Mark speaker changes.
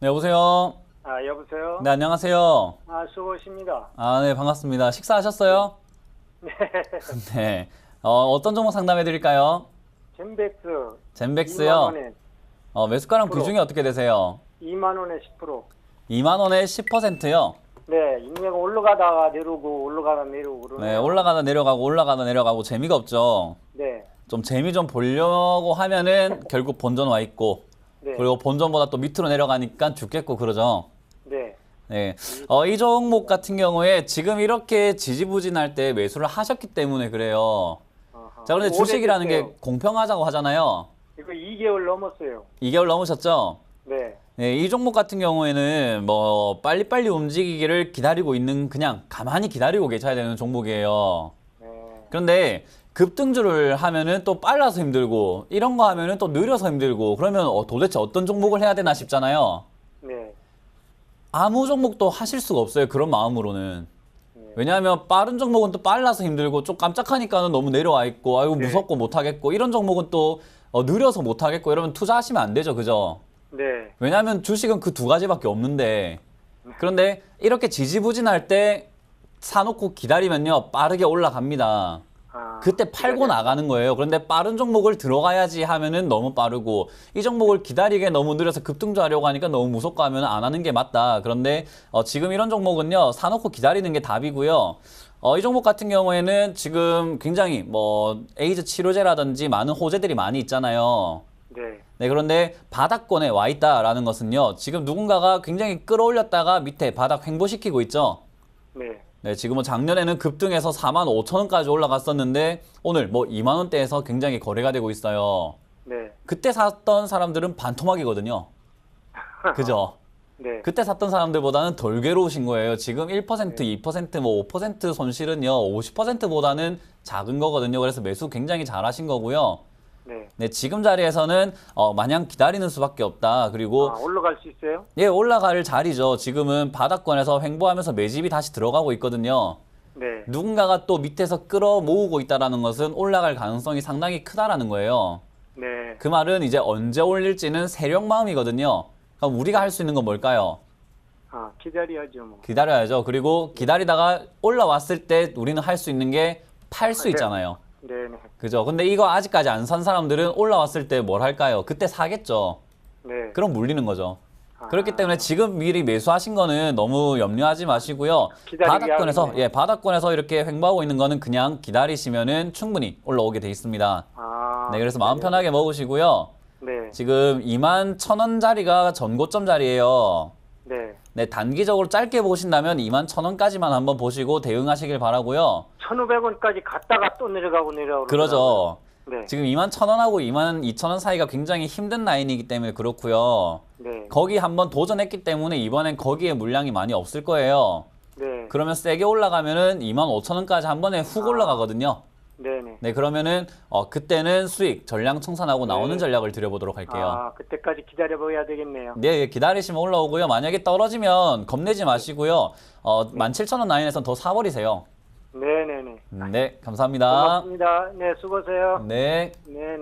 Speaker 1: 네, 여보세요.
Speaker 2: 아, 여보세요?
Speaker 1: 네, 안녕하세요.
Speaker 2: 아, 수고하십니다.
Speaker 1: 아, 네, 반갑습니다. 식사하셨어요?
Speaker 2: 네.
Speaker 1: 네. 어, 어떤 종목 상담해 드릴까요?
Speaker 2: 젠백스.
Speaker 1: 젠백스요.
Speaker 2: 2만 원에,
Speaker 1: 어, 매수가랑. 비중이 어떻게 되세요?
Speaker 2: 2만 원에 10%.
Speaker 1: 2만 원에 10%요.
Speaker 2: 네, 인내가 올라가다가 내려오고, 올라가다 내려오고, 그러네요.
Speaker 1: 네, 올라가다 내려가고 올라가다 내려가고 재미가 없죠.
Speaker 2: 네.
Speaker 1: 좀 재미 좀 보려고 하면은 결국 본전 와 있고
Speaker 2: 네.
Speaker 1: 그리고 본전보다 또 밑으로 내려가니까 죽겠고 그러죠.
Speaker 2: 네.
Speaker 1: 네. 어, 이 종목 같은 경우에 지금 이렇게 지지부진할 때 매수를 하셨기 때문에 그래요.
Speaker 2: 어허.
Speaker 1: 자, 그런데 주식이라는 게
Speaker 2: 오래됐어요.
Speaker 1: 공평하자고 하잖아요.
Speaker 2: 이거 2개월 넘었어요.
Speaker 1: 2개월 넘으셨죠?
Speaker 2: 네.
Speaker 1: 네, 이 종목 같은 경우에는 뭐 빨리빨리 움직이기를 기다리고 있는 그냥 가만히 기다리고 계셔야 되는 종목이에요.
Speaker 2: 네.
Speaker 1: 그런데 급등주를 하면은 또 빨라서 힘들고 이런 거 하면은 또 느려서 힘들고 그러면 어, 도대체 어떤 종목을 해야 되나 싶잖아요.
Speaker 2: 네.
Speaker 1: 아무 종목도 하실 수가 없어요. 그런 마음으로는.
Speaker 2: 네.
Speaker 1: 왜냐하면 빠른 종목은 또 빨라서 힘들고 좀 깜짝하니까는 너무 내려와 있고 아이고
Speaker 2: 네.
Speaker 1: 무섭고 못 하겠고 이런 종목은 또 어, 느려서 못 하겠고 이러면 투자하시면 안 되죠. 그죠?
Speaker 2: 네.
Speaker 1: 왜냐하면 주식은 그 두 가지밖에 없는데 그런데 이렇게 지지부진할 때 사놓고 기다리면요 빠르게 올라갑니다.
Speaker 2: 아,
Speaker 1: 그때 팔고 나가는 거예요. 그런데 빠른 종목을 들어가야지 하면은 너무 빠르고 이 종목을 기다리게 너무 느려서 급등주 하려고 하니까 너무 무섭고 하면 안 하는 게 맞다. 그런데 어, 지금 이런 종목은요 사놓고 기다리는 게 답이고요. 어, 이 종목 같은 경우에는 지금 굉장히 뭐 에이즈 치료제라든지 많은 호재들이 많이 있잖아요.
Speaker 2: 네.
Speaker 1: 네, 그런데 바닥권에 와 있다라는 것은요. 지금 누군가가 굉장히 끌어올렸다가 밑에 바닥 횡보시키고 있죠.
Speaker 2: 네.
Speaker 1: 네, 지금은 작년에는 급등해서 4만 5천 원까지 올라갔었는데 오늘 뭐 2만 원대에서 굉장히 거래가 되고 있어요.
Speaker 2: 네.
Speaker 1: 그때 샀던 사람들은 반토막이거든요. 그죠?
Speaker 2: 네.
Speaker 1: 그때 샀던 사람들보다는 덜 괴로우신 거예요. 지금 1%, 2%, 뭐 5% 손실은요, 50%보다는 작은 거거든요. 그래서 매수 굉장히 잘하신 거고요.
Speaker 2: 네.
Speaker 1: 네, 지금 자리에서는 어, 마냥 기다리는 수밖에 없다. 그리고
Speaker 2: 아, 올라갈 수 있어요?
Speaker 1: 예, 올라갈 자리죠. 지금은 바닥권에서 횡보하면서 매집이 다시 들어가고 있거든요.
Speaker 2: 네.
Speaker 1: 누군가가 또 밑에서 끌어 모으고 있다라는 것은 올라갈 가능성이 상당히 크다라는 거예요.
Speaker 2: 네.
Speaker 1: 그 말은 이제 언제 올릴지는 세력 마음이거든요. 그럼 우리가 할 수 있는 건 뭘까요?
Speaker 2: 아, 기다려야죠, 뭐.
Speaker 1: 기다려야죠. 그리고 기다리다가 올라왔을 때 우리는 할 수 있는 게 팔 수
Speaker 2: 네.
Speaker 1: 있잖아요.
Speaker 2: 네, 네.
Speaker 1: 그죠? 근데 이거 아직까지 안 산 사람들은 올라왔을 때 뭘 할까요? 그때 사겠죠.
Speaker 2: 네.
Speaker 1: 그럼 물리는 거죠.
Speaker 2: 아.
Speaker 1: 그렇기 때문에 지금 미리 매수하신 거는 너무 염려하지 마시고요. 바닥권에서
Speaker 2: 하겠네요.
Speaker 1: 예, 바닥권에서 이렇게 횡보하고 있는 거는 그냥 기다리시면은 충분히 올라오게 돼 있습니다.
Speaker 2: 아.
Speaker 1: 네, 그래서 마음
Speaker 2: 네.
Speaker 1: 편하게 먹으시고요.
Speaker 2: 네.
Speaker 1: 지금 2만 1,000원 자리가 전고점 자리예요.
Speaker 2: 네.
Speaker 1: 네, 단기적으로 짧게 보신다면 2만 1,000원까지만 한번 보시고 대응하시길 바라고요.
Speaker 2: 1,500원까지 갔다가 또 내려가고 내려가고.
Speaker 1: 그러죠.
Speaker 2: 네.
Speaker 1: 지금 2만 1,000원하고 2만 2,000원 사이가 굉장히 힘든 라인이기 때문에 그렇고요.
Speaker 2: 네.
Speaker 1: 거기 한번 도전했기 때문에 이번엔 거기에 물량이 많이 없을 거예요.
Speaker 2: 네.
Speaker 1: 그러면 세게 올라가면은 2만 5천 원까지 한 번에 훅 올라가거든요.
Speaker 2: 네네.
Speaker 1: 네, 그러면은 어, 그때는 수익 전량 청산하고 나오는
Speaker 2: 네.
Speaker 1: 전략을 드려보도록 할게요.
Speaker 2: 아, 그때까지 기다려봐야 되겠네요.
Speaker 1: 네, 예, 기다리시면 올라오고요. 만약에 떨어지면 겁내지 마시고요. 어, 17,000원 라인에선 더 사버리세요.
Speaker 2: 네네네.
Speaker 1: 네, 감사합니다.
Speaker 2: 고맙습니다. 네, 수고하세요.
Speaker 1: 네.
Speaker 2: 네네.